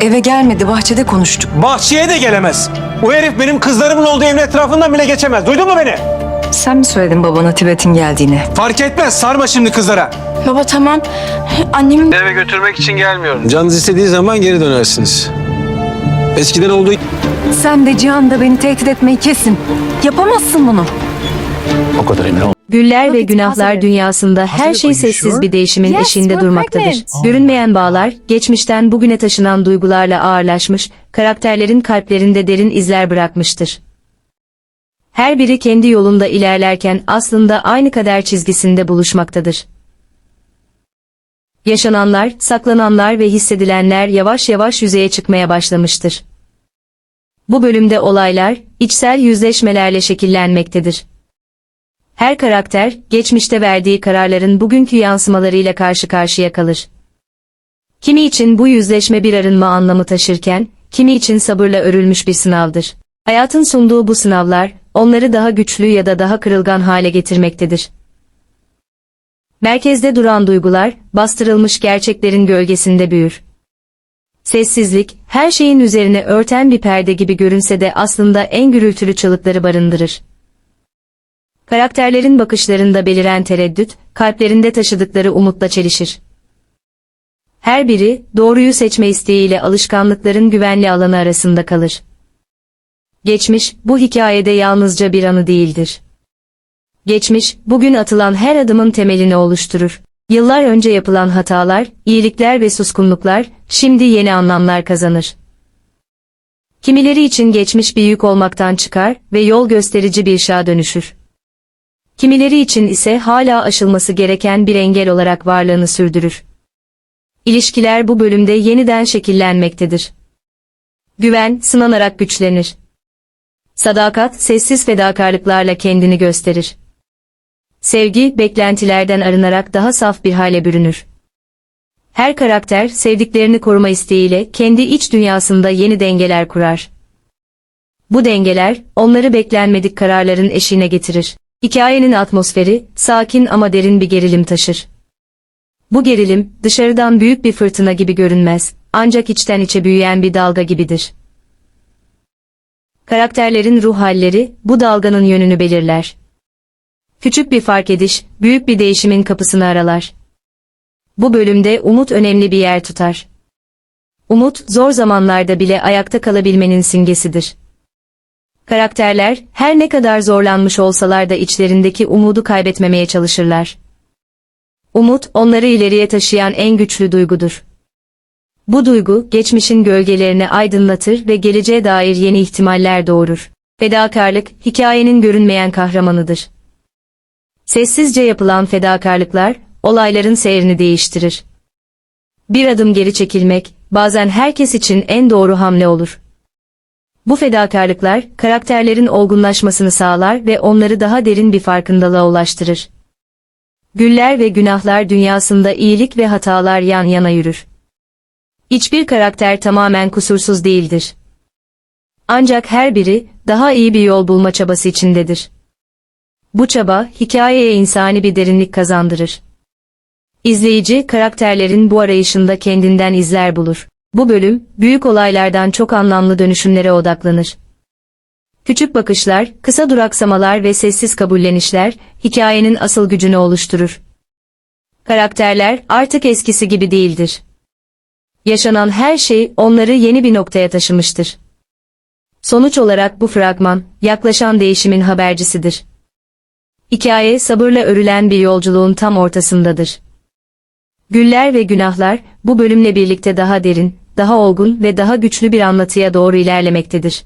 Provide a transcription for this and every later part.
Eve gelmedi, bahçede konuştuk. Bahçeye de gelemez. O herif benim kızlarımın olduğu evin etrafından bile geçemez. Duydun mu beni? Sen mi söyledin babana Tibet'in geldiğini? Fark etmez. Sarma şimdi kızlara. Baba tamam. Annemin Eve götürmek için gelmiyorum. Canınız istediği zaman geri dönersiniz. Eskiden olduğu Sen de Cihan da beni tehdit etmeyi kesin. Yapamazsın bunu. O kadar emin ol. Güller ve günahlar dünyasında her şey sessiz bir değişimin eşiğinde durmaktadır. Görünmeyen bağlar, geçmişten bugüne taşınan duygularla ağırlaşmış, karakterlerin kalplerinde derin izler bırakmıştır. Her biri kendi yolunda ilerlerken aslında aynı kader çizgisinde buluşmaktadır. Yaşananlar, saklananlar ve hissedilenler yavaş yavaş yüzeye çıkmaya başlamıştır. Bu bölümde olaylar, içsel yüzleşmelerle şekillenmektedir. Her karakter, geçmişte verdiği kararların bugünkü yansımalarıyla karşı karşıya kalır. Kimi için bu yüzleşme bir arınma anlamı taşırken, kimi için sabırla örülmüş bir sınavdır. Hayatın sunduğu bu sınavlar, onları daha güçlü ya da daha kırılgan hale getirmektedir. Merkezde duran duygular, bastırılmış gerçeklerin gölgesinde büyür. Sessizlik, her şeyin üzerine örten bir perde gibi görünse de aslında en gürültülü çığlıkları barındırır. Karakterlerin bakışlarında beliren tereddüt, kalplerinde taşıdıkları umutla çelişir. Her biri, doğruyu seçme isteğiyle alışkanlıkların güvenli alanı arasında kalır. Geçmiş, bu hikayede yalnızca bir anı değildir. Geçmiş, bugün atılan her adımın temelini oluşturur. Yıllar önce yapılan hatalar, iyilikler ve suskunluklar, şimdi yeni anlamlar kazanır. Kimileri için geçmiş bir yük olmaktan çıkar ve yol gösterici bir ışığa dönüşür. Kimileri için ise hala aşılması gereken bir engel olarak varlığını sürdürür. İlişkiler bu bölümde yeniden şekillenmektedir. Güven sınanarak güçlenir. Sadakat sessiz fedakarlıklarla kendini gösterir. Sevgi beklentilerden arınarak daha saf bir hale bürünür. Her karakter sevdiklerini koruma isteğiyle kendi iç dünyasında yeni dengeler kurar. Bu dengeler onları beklenmedik kararların eşiğine getirir. Hikayenin atmosferi sakin ama derin bir gerilim taşır. Bu gerilim dışarıdan büyük bir fırtına gibi görünmez, ancak içten içe büyüyen bir dalga gibidir. Karakterlerin ruh halleri bu dalganın yönünü belirler. Küçük bir fark ediş, büyük bir değişimin kapısını aralar. Bu bölümde umut önemli bir yer tutar. Umut, zor zamanlarda bile ayakta kalabilmenin simgesidir. Karakterler, her ne kadar zorlanmış olsalar da içlerindeki umudu kaybetmemeye çalışırlar. Umut, onları ileriye taşıyan en güçlü duygudur. Bu duygu, geçmişin gölgelerini aydınlatır ve geleceğe dair yeni ihtimaller doğurur. Fedakarlık, hikayenin görünmeyen kahramanıdır. Sessizce yapılan fedakarlıklar, olayların seyrini değiştirir. Bir adım geri çekilmek, bazen herkes için en doğru hamle olur. Bu fedakarlıklar, karakterlerin olgunlaşmasını sağlar ve onları daha derin bir farkındalığa ulaştırır. Güller ve günahlar dünyasında iyilik ve hatalar yan yana yürür. Hiçbir karakter tamamen kusursuz değildir. Ancak her biri, daha iyi bir yol bulma çabası içindedir. Bu çaba, hikayeye insani bir derinlik kazandırır. İzleyici, karakterlerin bu arayışında kendinden izler bulur. Bu bölüm, büyük olaylardan çok anlamlı dönüşümlere odaklanır. Küçük bakışlar, kısa duraksamalar ve sessiz kabullenişler, hikayenin asıl gücünü oluşturur. Karakterler artık eskisi gibi değildir. Yaşanan her şey onları yeni bir noktaya taşımıştır. Sonuç olarak bu fragman, yaklaşan değişimin habercisidir. Hikaye sabırla örülen bir yolculuğun tam ortasındadır. Güller ve günahlar bu bölümle birlikte daha derin, daha olgun ve daha güçlü bir anlatıya doğru ilerlemektedir.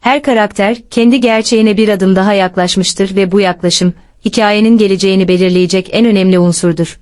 Her karakter kendi gerçeğine bir adım daha yaklaşmıştır ve bu yaklaşım hikayenin geleceğini belirleyecek en önemli unsurdur.